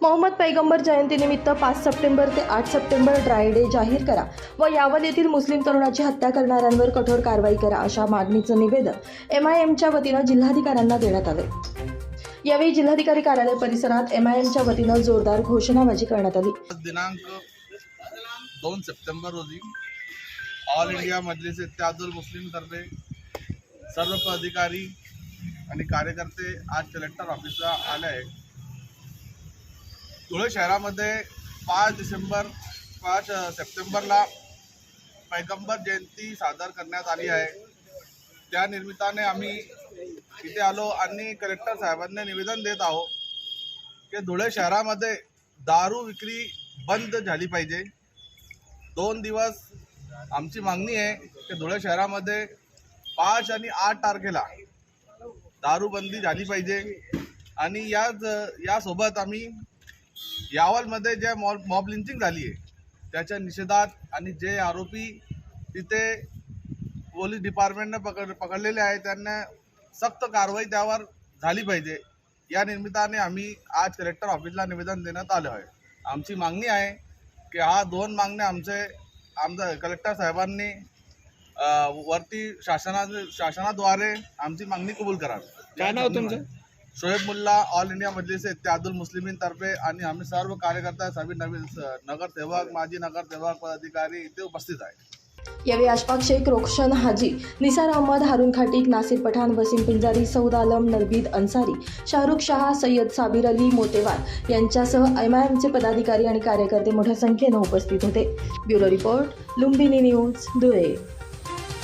मोहम्मद पैगंबर जयंतीनिमित्त पाच सप्टेंबर ते आठ सप्टेंबर ड्राय डे जाहीर करा व यावल येथील मुस्लिम तरुणाची हत्या करणाऱ्यांवर कठोर कारवाई करा अशा मागणीचं निवेदन एम आय एमच्या वतीनं जिल्हाधिकाऱ्यांना देण्यात आले. यावेळी जिल्हाधिकारी कार्यालय परिसरात एम आय एमच्या वतीनं जोरदार घोषणाबाजी करण्यात आली. दिनांक दोन सप्टेंबर रोजी ऑल इंडिया मजलिस इत्यादुल मुस्लिम तर्फे सर्व पदाधिकारी आणि कार्यकर्ते आज कलेक्टर ऑफिसला आले आहे धुळे शहरामध्ये पाच डिसेंबर पाच सप्टेंबरला पैगंबर जयंती सादर करण्यात आली आहे. त्या निमित्ताने आम्ही इथे आलो आणि कलेक्टर साहेबांना निवेदन देत आहोत की धुळे शहरामध्ये दारू विक्री बंद झाली पाहिजे. दोन दिवस आमची मागणी आहे की धुळे शहरामध्ये पाच आणि आठ तारखेला दारूबंदी झाली पाहिजे. आणि याच यासोबत आम्ही यावलमध्ये जे मॉब मॉब लिंचिंग झाली आहे त्याच्या निषेधात आणि जे आरोपी तिथे पोलीस डिपार्टमेंटने पकड पकडलेले आहे त्यांना सक्त कारवाई त्यावर झाली पाहिजे. या निमित्ताने आम्ही आज कलेक्टर ऑफिसला निवेदन देण्यात आलं आहे. आमची मागणी आहे की हा दोन मागण्या आमचे आमचा कलेक्टर साहेबांनी वरती शासना शासनाद्वारे आमची मागणी कबूल करावी. काय नाव तुमचं? शोएब मुल्ला ऑल इंडिया मजलिस इत्यादुल मुस्लिमींतर्फे आणि आम्ही सर्व कार्यकर्ता सभी नवीन नगरसेवक माजी नगरसेवक पदाधिकारी इथे उपस्थित आहे यावेळी अशफाक शेख रोशन हाजी निसार अहमद हारून खाटीक नासिर पठाण वसीम पिंजारी सौद आलम नरबीद अन्सारी शाहरुख शहा सय्यद साबिर अली मोतेवार यांच्यासह एम आय एमचे पदाधिकारी आणि कार्यकर्ते मोठ्या संख्येनं उपस्थित होते. Bureau report Lumbini news Dhule.